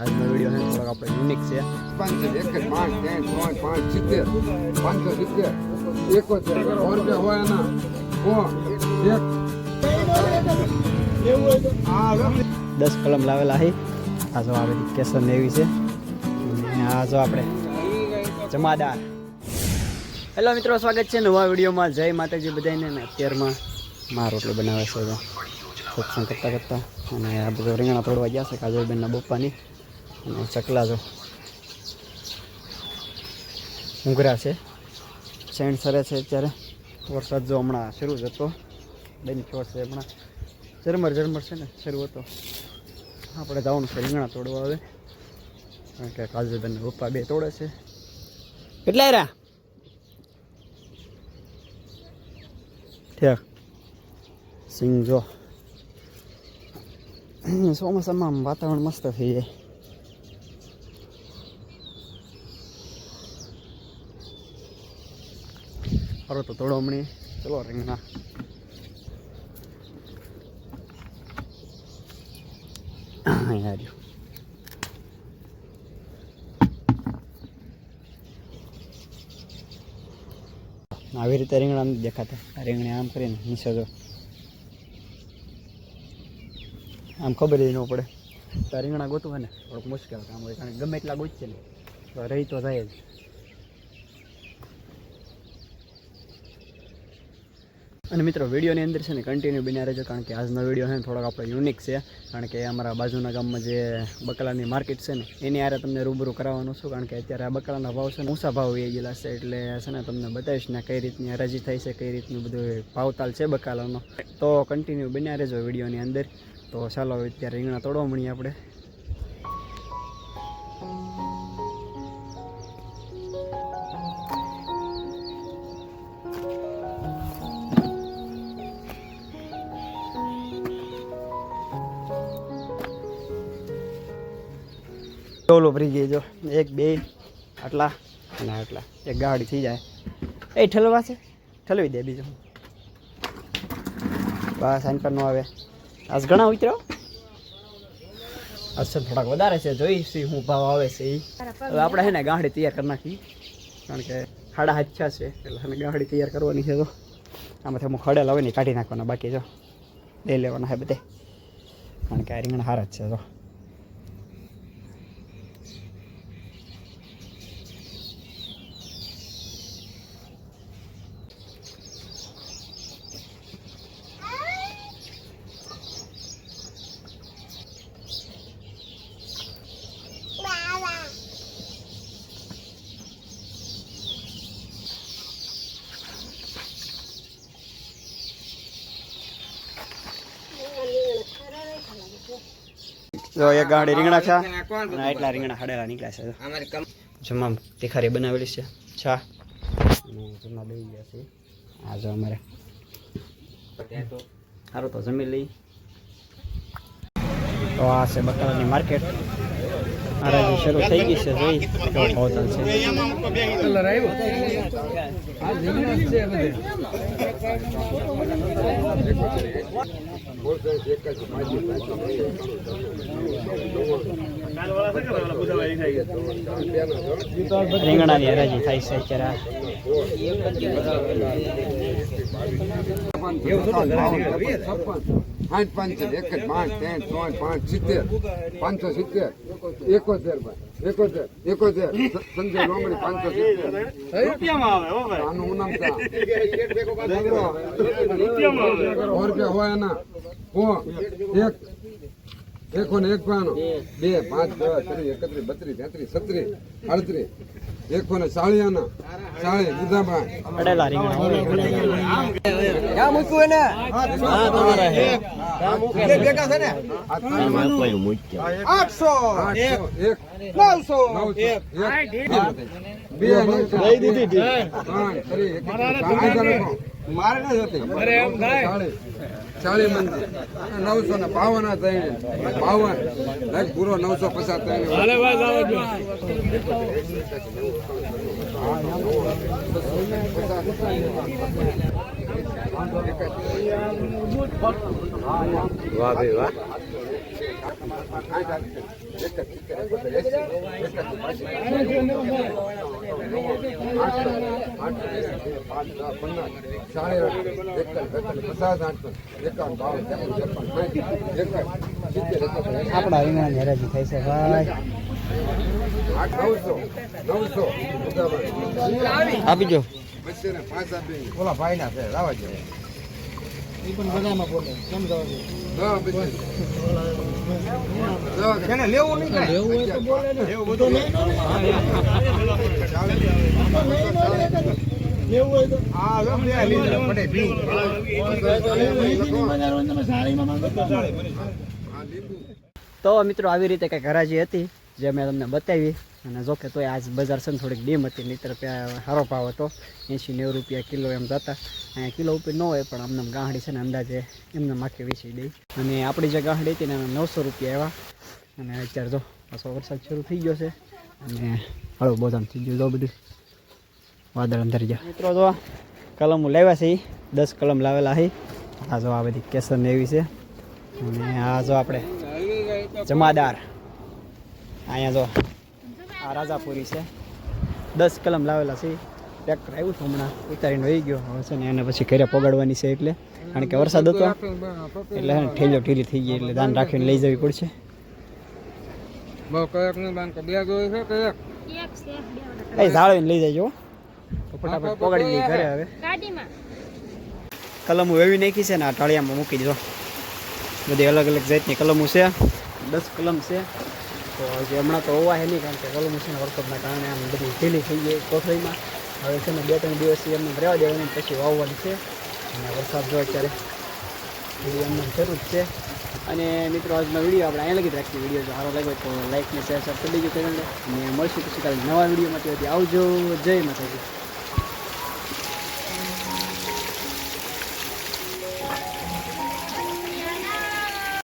આજનો વીડિયો છે થોડોક આપણે યુનિક છે. પાંચસો એક જ પાંચ ત્રણ ત્રણ પાંચ સિત્તેર પાંચસો સિત્તેર એકોતેર સો રૂપિયા હોય એના. સો દસ કલમ લાવેલા છે આ જો આ કેસર એવી છે. અને આ જો આપણે જમાદાર. હેલો મિત્રો સ્વાગત છે નવા વિડીયોમાં. જય માતાજી બધાને. અત્યારમાં મારો રોટલો બનાવે છે. સત્સંગ કરતાં કરતાં. અને આ બધું રીંગણા તોડવા ગયા છે કાજલબેનના બપ્પાની. અને ચકલા જો. ઊંઘરા છે. સેન્ટ સરે છે અત્યારે. વરસાદ જો હમણાં શરૂ જ હતો. બેની ચોર છે હમણાં. ઝરમર ઝરમર છે ને શરૂ હતો. આપણે જવાનું છે રીંગણા તોડવા આવે કારણ કે કાજલબેન પપ્પા બે તોડે છે. કેટલા રહ્યા ઠેક સિંગ જો. ચોમાસામાં વાતાવરણ મસ્ત થઈ જાય. ફરો તો તોડો હમણી ચલો રીંગણા. અહીંયા આવી રીતે રીંગણા નથી દેખાતા. રીંગણી આમ કરીને નીચે જો. આમ ખબર જ ન પડે. તો રીંગણા ગોતવા ને, થોડુંક મુશ્કેલ કામ હોય, કારણ કે ગમે એટલા ગોતશે ને, તો રહી તો જાય જ. અને મિત્રો, વિડીયોની અંદર છે ને કન્ટિન્યુ બન્યા રહેજો, કારણ કે આજનો વીડિયો છે ને થોડોક આપણો યુનિક છે. કારણ કે અમારા બાજુના ગામમાં જે બકલાની માર્કેટ છે ને, એની આરે તમને રૂબરૂ કરાવવાનું છું, કારણ કે અત્યારે આ બકલાના ભાવ છે ને ઊંચા ભાવ એ ગયેલા છે. એટલે છે ને તમને બતાવીશ ને કઈ રીતની હરાજી થાય છે, કઈ રીતનું બધું ભાવતાલ છે બકાલાનો તો કન્ટિન્યુ બન્યા રહેજો વિડીયોની અંદર. તો ચાલો અત્યારે રીંગણા તોડવા મળીએ આપણે. ટોલો ભરી ગઈ જો. એક, બે, આટલા અને આટલા. એક ગાડી થઈ જાય. એ ઠલવા છે. ઠલવી દે બીજું. બસ, આની પર ન આવે. આજ ઘણા ઉતર્યો? અસર થોડાક વધારે છે. જોઈશી હું ભાવ આવે છે એ હવે આપણે છે ને ગાડી તૈયાર કરી નાખી. કારણ કે ખાડા હાથ્યા છે. એટલે અમે ગાંઠી તૈયાર કરવાની છે તો આમાંથી અમુક ખડેલ હોય ને કાઢી નાખવાના બાકી જો. લઈ લેવાના છે બધે. કારણ કે આ રીંગણ હારા જ છે તો જો એક ગાડી રીંગણા છે. ના એટલા રીંગણા હાડેલા નીકળ્યા છે જમવા તીખારી બનાવેલી છે. છા જમવા બેસી ગયા છે આ જો અમારે. સારું તો જમી લઈ તો આ છે બકરાની માર્કેટ હરાજી શરૂ થઈ ગઈ છે જોઈ કેવો ભાવ ચાલશે રીંગણાની હરાજી થાય છે અત્યારે. આઠ પાંચ એક જ પાંચ ત્રણ ત્રણ પાંચ સિત્તેર પાંચસો સિત્તેર એકોતેર એકોતેર એકોતેર સંજય લોમડી પાંચસો સિત્તેર આનું ઉનામ રૂપિયા હોય એના એક એકો ને એક પાનો. બે. પાંચ દસ ત્રીસ એકત્રીસ બત્રીસ તેત્રીસ છત્રીસ અડત્રીસ. એકો ને સાળિયાના. ચાળી બુધાભાઈ અડેલા રીંગણા. ક્યાં મૂક્યું એને? આ ત્રણમાં આઠસો. આઠસો. એક. નવસો. નવસો. બે. લઈ દીધી ત્રણ ત્રીસ એકત્રીસ મારે નથી. હોતી ચાળી મંદિર. નવસો ને બાવન ત્રણ. બાવન. લાખ પૂરો નવસો પચાસ ત્રણ. વાહ ભાઈ વાહ. આપણા રીંગણાની હેરાજી થાય છે ભાઈ. આપી જો ઓલા ભાઈ ના છે એને લેવું નહીં પડે ભી. તો મિત્રો આવી રીતે કંઈક હરાજી હતી જે મેં તમને બતાવી. અને જોકે તોય આજ બજાર છે ને થોડીક ડીમ હતી નહીતર ત્યાં સારો ભાવ હતો. એંશી નેવું રૂપિયા કિલો એમ જતા. અહીંયા કિલો ઉપર ન હોય, પણ અમને ગાંહડી છે ને અંદાજે એમને માખી વેચી દઈ. અને આપણી જે ગાંહડી હતી ને નવસો રૂપિયા એવા અને અત્યારે જો પાછો વરસાદ શરૂ થઈ ગયો છે. અને હળવું બોધામ થઈ ગયું જો બધું. વાદળ અંદર ગયા. મિત્રો જો કલમ લાવ્યા છે. દસ કલમ લાવેલા છે. આ જો આ બધી કેસર ને એવી છે. અને આ જો આપણે જમાદાર. અહીંયા જો આ રાજાપુરી છે. દસ કલમ લાવેલા છે. ટ્રેક્ટર આવ્યું હતું હમણાં ઉતારીને વહી ગયો. હવે છે ને એને પછી ઘરે પગાડવાની છે એટલે. કારણ કે વરસાદ હતો એટલે ઠેલો ઠેલી થઈ ગઈ એટલે દાન રાખીને લઈ જવી પડશે. એ ઝાળવીને લઈ જજો. ફટાફટ પગાડી લઈ ઘરે હવે. ગાડીમાં. કલમો એવી નાખી છે ને આ ટાળિયામાં મૂકી દીધો. બધી અલગ અલગ જાતની કલમો છે. દસ કલમ છે. તો હજી હમણાં તો હોવા નહીં કારણ કે કલમો મશીન ને વરસાદના કારણે આમ બધી ઢીલી થઈ ગઈ કોથળીમાં. હવે છે ને બે ત્રણ દિવસથી એમને રહેવા દેવાની પછી વાવવાની છે. અને વરસાદ જો અત્યારે એવી એમને જરૂર છે. અને મિત્રો, આજનો વીડિયો આપણે અહીંયા લગી રાખીએ. વીડિયો જો સારો લાગ્યો તો લાઈક ને શેર સબસ્ક્રાઈબ કરી દેજો ચેનલને અને મળશું પછી કાલે નવા વિડીયોમાં. ત્યાંથી આવજો. જય માતાજી.